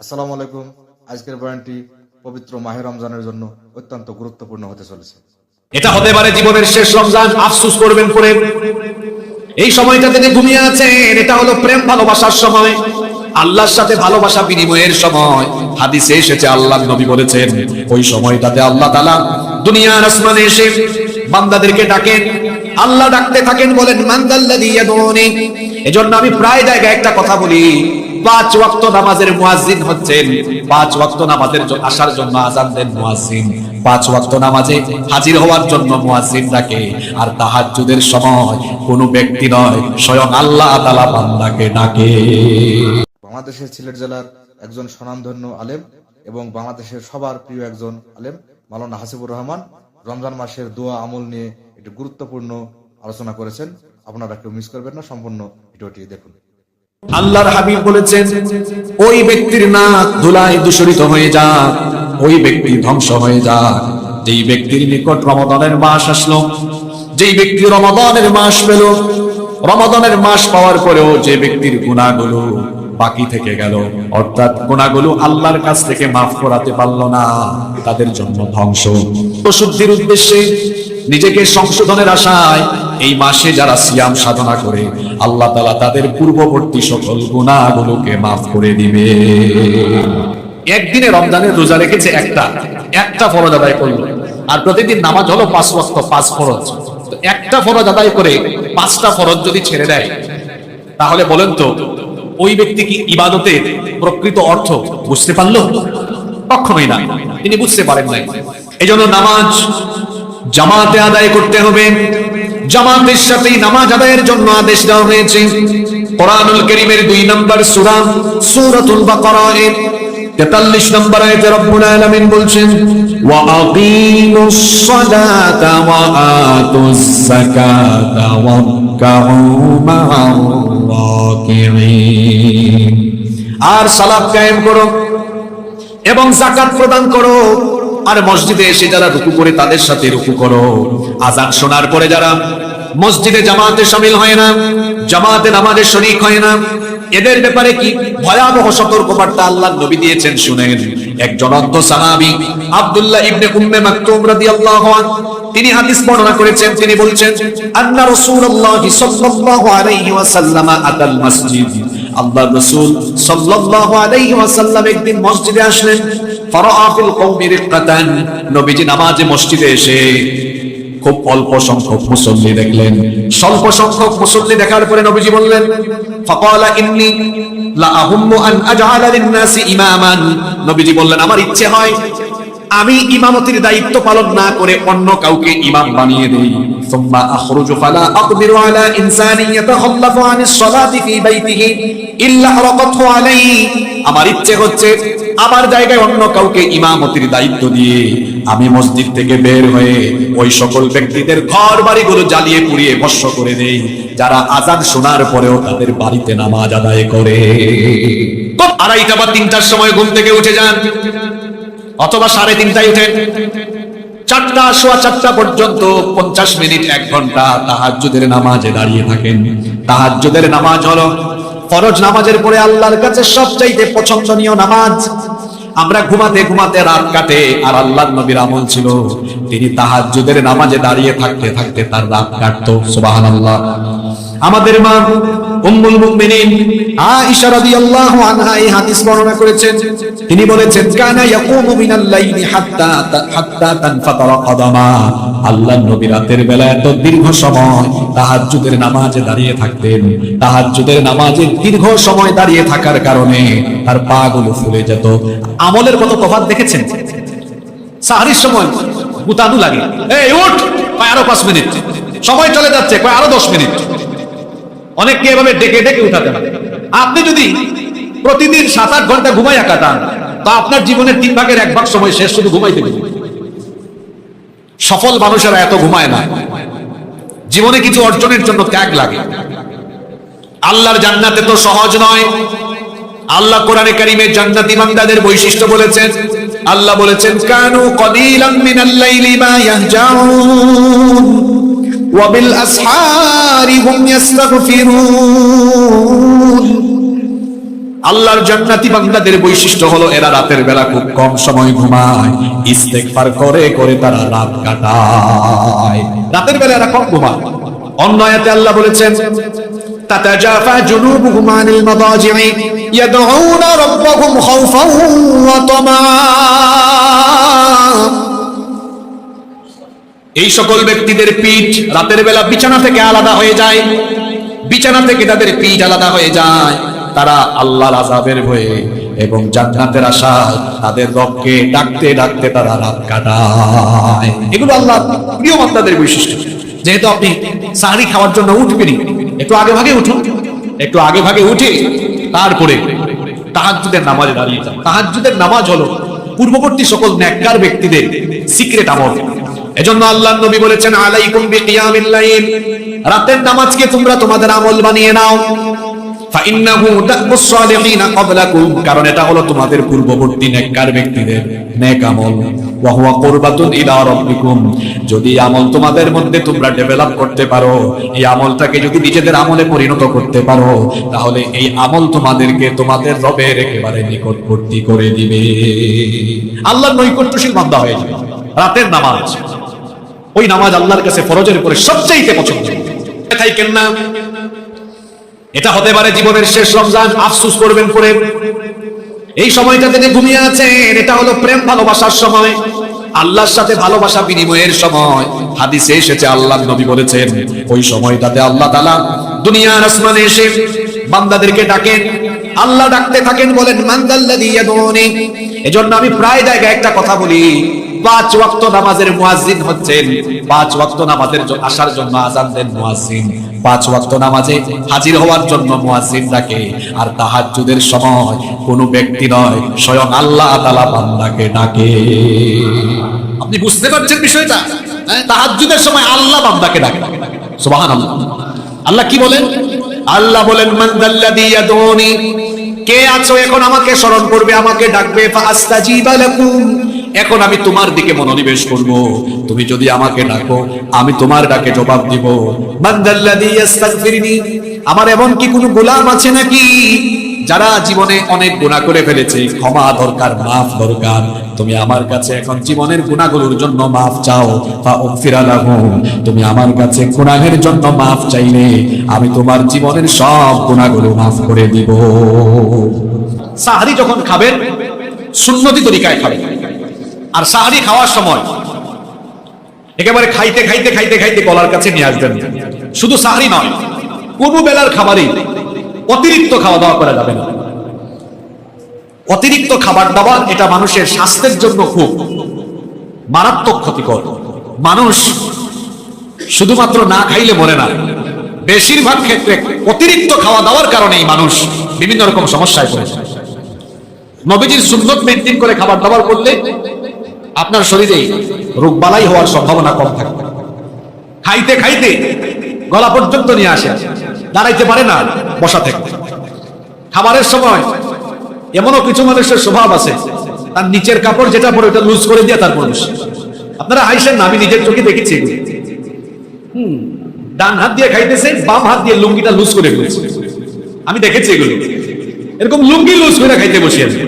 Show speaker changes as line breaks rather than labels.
আসসালামু আলাইকুম। আজকের বয়ানটি পবিত্র মাহে রমজানের জন্য অত্যন্ত গুরুত্বপূর্ণ হতে চলেছে।
এটা হতে পারে জীবনের শেষ রমজান, আফসুস করবেন পরে। এই সময়টা তিনি ঘুমিয়ে আছেন, এটা হলো প্রেম ভালোবাসার সময়। আল্লাহর সাথে ভালোবাসা বিনিময়ের সময়। হাদিসে এসেছে, আল্লাহ নবী বলেছেন, ওই সময়টাতে আল্লাহ তালা দুনিয়ার আসমানে এসে বান্দাদেরকে ডাকেন। আল্লাহ ডাকতে থাকেন, বলেন মান্দাল্লাযী ইয়াদুনি এজন্য আমি প্রায় জায়গায় একটা কথা বলি। পাঁচ ওয়াক্ত নামাজের মুয়াজ্জিন হচ্ছেন। পাঁচ ওয়াক্ত নামাজের আসার জন্য আজান দেন মুয়াজ্জিন। পাঁচ ওয়াক্ত নামাজে হাজির হওয়ার জন্য মুয়াজ্জিন ডাকে। আর তাহাজ্জুদের সময় কোনো ব্যক্তি নয়, স্বয়ং আল্লাহ তাআলা বান্দাকে ডাকে।
বাংলাদেশের সিলেট জেলার একজন স্বনামধন্য আলেম এবং বাংলাদেশের সবার প্রিয় একজন আলেম মালানা হাসিবুর রহমান, রমজান মাসের দোয়া আমল নিয়ে একটি গুরুত্বপূর্ণ আলোচনা করেছেন। আপনারা কেউ মিস করবেন না, সম্পূর্ণ ভিডিওটি দেখুন।
আল্লাহর হাবিব বলেছেন, ওই ব্যক্তির নাক ধুলায় দূষরিত হয়ে যাক, ওই ব্যক্তি ধ্বংস হয়ে যাক। যেই ব্যক্তির নিকট রমদানের মাস আসলো, যেই ব্যক্তি রমদানের মাস পেল রমদানের মাস পাওয়ার পরেও যে ব্যক্তির গুণাগুলো বাকি থেকে গেল, অর্থাৎ গুণাগুলো আল্লাহর কাছ থেকে মাফ করাতে পারল না, তাদের জন্য ধ্বংস। প্রশুদ্ধির উদ্দেশ্যে নিজেকে সংশোধনের আশায় এই মাসে যারা সিয়াম সাধনা করে, আল্লাহ তালা তাদের পূর্ববর্তী সকল গুণাগুলোকে মাফ করে দিবে। একদিনে রমজানের রোজা রেখেছে একটা একটা ফরজ আদায় করল। আর প্রতিদিন নামাজ হলো পাঁচ ওয়াক্ত, পাঁচ ফরজ। একটা ফরজ আদায় করে পাঁচটা ফরজ যদি ছেড়ে দেয়, তাহলে বলেন তো, ওই ব্যক্তি কি ইবাদতের প্রকৃত অর্থ বুঝতে পারল? কখনোই না, তিনি বুঝতে পারেন নাই। এজন্য নামাজ জামাতে আদায় করতে হবে জামাতের সাথে নামাজ আদায়ের জন্য আদেশ দেওয়া হয়েছে। কোরআনুল কারীমের দুই নম্বর সূরা, সূরাতুল বাকারা এর 43 নম্বর আয়াতে রব্বুল আলামিন বলছেন, ওয়া আকিমুস সালাতা ওয়া আতুস যাকাতা ওয়ারকাউ আর সালাত কায়েম করো এবং জাকাত প্রদান করো। আর মসজিদে এসে যারা রুকু করে তাদের সাথে রুকু করো। আজান শোনার পরে যারা মসজিদে জামাতে শামিল হয় না, জামাতে নামাজে শরিক হয় না, এদের ব্যাপারে কি ভয়াবহ সতর্কবার্তা আল্লাহ নবী দিয়েছেন শুনেন। এক জ্বলন্ত সাহাবী, আব্দুল্লাহ ইবনে উম্মে মাকতুম রাদিয়াল্লাহু আনহু, তিনি হাদিস বর্ণনা করেছেন, তিনি বলছেন, আন্না রাসূলুল্লাহ সাল্লাল্লাহু আলাইহি ওয়াসাল্লাম আতাল মসজিদ। আল্লাহ রাসূল সাল্লাল্লাহু আলাইহি ওয়াসাল্লাম একদিন মসজিদে আসলেন কওমি রিক্কাতান। নবীজি নামাজে মসজিদে এসে খুব অল্প সংখ্যক মুসল্লি দেখলেন। সংখ্যক মুসল্লি দেখার পরে নবীজি বললেন, ফাকালা আন আজআলা লিন-নাসি ইমামান। নবীজি বললেন, আমার ইচ্ছে হয় আমি ইমামতির দায়িত্ব পালন না করে অন্য কাউকে ইমাম বানিয়ে দেই। সুম্মা আখরুজু ফালা আলা ইনসানি ইয়াতাখাল্লাফু আনিস সালাতি ফি বাইতিহি ইল্লা আমার ইচ্ছে হচ্ছে আমার জায়গায় অন্য কাউকে ইমামতির দায়িত্ব দিয়ে আমি মসজিদ থেকে বের হয়ে ওই সকল ব্যক্তিদের ঘর বাড়িগুলো জ্বালিয়ে পুড়িয়ে ভস্য করে দেই, যারা আজান শোনার পরেও তাদের বাড়িতে নামাজ আদায় করে। আড়াইটা বা তিনটার সময় ঘুম থেকে উঠে যান, অথবা সাড়ে তিনটায় উঠেন চারটা সোয়া চারটা পর্যন্ত পঞ্চাশ মিনিট, এক ঘণ্টা তাহাজ্জুদের নামাজে দাঁড়িয়ে থাকেন। তাহাজ্জুদের নামাজ হলো ফরজ নামাজের পরে আল্লাহর কাছে সবচাইতে পছন্দনীয় নামাজ। আমরা ঘুমাতে ঘুমাতে রাত কাটে আর আল্লাহ নবীর আমল ছিল, তিনি তাহাজ্জুদের নামাজে দাঁড়িয়ে থাকতে থাকতে তার রাত কাটতো, সুবহানাল্লাহ। আমাদের মা উম্মুল মুমিনিন আয়েশা রাদিয়াল্লাহু আনহা এই হাদিস বর্ণনা করেছেন। তিনি বলেছেন, কানা ইয়াকুমু মিনাল লাইলি হাত্তা হাত্তা তানফাতারা কদামা। নবী রাতের বেলা এত দীর্ঘ সময় তাহাজ্জুদের নামাজে দাঁড়িয়ে থাকতেন। তাহাজ্জুদের নামাজে দীর্ঘ সময় দাঁড়িয়ে থাকার কারণে তার পা গুলো ফুলে যেত। আমলের কত তফাৎ দেখেছেন? সাহারির সময় গুতানু লাগে। এই, উঠ! আরও পাঁচ মিনিট। সময় চলে যাচ্ছে, কয় আরও দশ মিনিট। অনেককে এভাবে ডেকে ডেকে উঠাতে হয় আপনি যদি প্রতিদিন সাত আট ঘণ্টা ঘুমাইয়া কাটান, তা আপনার জীবনের তিন ভাগের এক ভাগ সময় শেষ শুধু ঘুমাইতে সফল মানুষেরা এত ঘুমায় না। জীবনে কিছু অর্জনের জন্য ত্যাগ লাগে। আল্লাহর জান্নাতে তো সহজ নয়। আল্লাহ কোরআনে কারিমে জান্নাতি বান্দাদের বৈশিষ্ট্য বলেছেন, আল্লাহ বলেছেন, কানু কলিলাম মিনাল লাইলি মা ইয়াহজাউন। ওয়া বিল আসহারি হুম ইস্তাগফিরুন আল্লাহর জান্নাতি বান্দাদের বৈশিষ্ট্য হলো এরা রাতের বেলা খুব কম সময় ঘুমায় ইস্তেগফার করে করে তারা রাত কাটায় রাতের বেলা এরা কম ঘুমায় অন্য আয়াতে আল্লাহ বলেছেন تتجافى جنوبهم عن المضاجع يدعون ربهم خوفا وطمعا এই সকল ব্যক্তিদের পিঠ রাতের বেলা বিছানা থেকে আলাদা হয়ে যায়। বিছানা থেকে তাদের পিঠ আলাদা হয়ে যায়। তারা আল্লাহর আজাবের ভয়ে এবং জান্নাতের আশায় তাদের রবকে ডাকতে ডাকতে তারা রাত কাটায়। এগুলো আল্লাহ প্রিয় বান্দাদের বৈশিষ্ট্য। যেহেতু আপনি সাহারি খাওয়ার জন্য উঠবেনই, একটু আগে ভাগে উঠুন। একটু আগে ভাগে উঠে তারপরে তাহাজ্জুদের নামাজে দাঁড়িয়ে যান। তাহাজ্জুদের নামাজ হলো পূর্ববর্তী সকল নেককার ব্যক্তিদের সিক্রেট আমল। এজন্য আল্লাহ নবী বলেছেন, আলাইকুম বিকিয়ামিল লাইল। রাতের নামাজকে তোমরা তোমাদের আমল বানিয়ে নাও। ফাইন্নাহু তাকুস সালিহিনা ক্বাবলাকুম, কারণ এটা হলো তোমাদের পূর্ববর্তী নেককার ব্যক্তিদের নেক আমল। ওয়া হুয়া কুরবাতুন ইলা রাব্বিকুম, যদি আমল তোমাদের মধ্যে তোমরা ডেভেলপ করতে পারো, এই আমলটাকে যদি নিজেদের আমলে পরিণত করতে পারো, তাহলে এই আমল তোমাদেরকে তোমাদের রবের একেবারে নিকটবর্তী করে দিবে। আল্লাহর নৈকট্যশীল বান্দা হয়ে যাবে। রাতের নামাজ ওই নামাজ আল্লাহর কাছে ফরজের উপরে সবচাইতে পছন্দ। থাকেন না এটা হতে পারে জীবনের শেষ রমজান, আফসুস করবেন পরে। এই সময়টা তিনি ঘুমিয়ে আছেন, এটা হলো প্রেম ভালোবাসার সময়। আল্লাহর সাথে ভালোবাসা বিনিময়ের সময়। হাদিসে এসেছে আল্লাহ নবী বলেছেন, ওই সময়টাতে আল্লাহ তাআলা দুনিয়ার আসমানে এসে বান্দাদেরকে ডাকেন। আল্লাহ ডাকতে থাকেন, বলেন মান্দাল্লাযী ইয়াদুনি এজন্য আমি প্রায় জায়গায় একটা কথা বলি। পাঁচ ওয়াক্ত নামাজের মুয়াজ্জিন হচ্ছেন। পাঁচ ওয়াক্ত নামাজের আসার জন্য আজান দেন মুয়াজ্জিন। পাঁচ ওয়াক্ত নামাজে হাজির হওয়ার জন্য মুয়াজ্জিন ডাকে। আর তাহাজ্জুদের সময় কোনো ব্যক্তি নয়, স্বয়ং আল্লাহ তাআলা বান্দাকে ডাকে। আপনি বুঝতে পারছেন বিষয়টা? হ্যাঁ? তাহাজ্জুদের সময় আল্লাহ বান্দাকে ডাকে। সুবহানাল্লাহ। আল্লাহ কি বলেন? আল্লাহ বলেন, মান দাল্লাযী ইয়াদুনি কে আছো এখন আমাকে স্মরণ করবে, আমাকে ডাকবে ফাস্তাজিবা লাকুম। এখন আমি তোমার দিকে মনোনিবেশ করব। তুমি যদি আমাকে ডাকো, আমি তোমার ডাকে জবাব দিব। আমার এমন কি কোনো গোলাম আছে নাকি, যারা জীবনে অনেক গুণা করে ফেলেছে? ক্ষমা দরকার, মাফ দরকার। তুমি আমার কাছে এখন জীবনের গুণাগুলোর জন্য মাফ চাও। বা তুমি আমার কাছে গুনাহের জন্য মাফ চাইলে, আমি তোমার জীবনের সব গুণাগুলো মাফ করে দিব। সাহারি যখন খাবেন সুন্নতি তরিকায় খাবেন আর সাহারি খাওয়ার সময় একেবারে খাইতে খাইতে খাইতে খাইতে গলার কাছে নিয়ে আসবেন। শুধু সাহারি নয় কোনো বেলার খাবারই অতিরিক্ত খাওয়া দাওয়া করা যাবে না। অতিরিক্ত খাবার দাবার এটা মানুষের স্বাস্থ্যের জন্য খুব মারাত্মক ক্ষতিকর। মানুষ শুধুমাত্র না খাইলে মরে না। বেশিরভাগ ক্ষেত্রে অতিরিক্ত খাওয়া দাওয়ার কারণেই মানুষ বিভিন্ন রকম সমস্যায় পড়ে। যায় নবীজির সুন্নত মেনটেন করে খাবার দাবার করলে আপনার শরীরে রোগবালাই হওয়ার সম্ভাবনা কম থাকবে খাইতে খাইতে গলা পর্যন্ত নিয়ে আসে, দাঁড়াইতে পারে না, বসা থেকে। খাবারের সময় এমনও কিছু মানুষের স্বভাব আছে, তার নিচের কাপড় যেটা পরে ওটা লুজ করে দিয়ে তারপর বসে আপনারা হাইসেন না, আমি নিজের চোখে দেখেছি। হুম, ডান হাত দিয়ে খাইতেছে, বাম হাত দিয়ে লুঙ্গিটা লুজ করে ফেলেছে। আমি দেখেছি এগুলো। এরকম লুঙ্গি লুজ করে খাইতে বসে আছে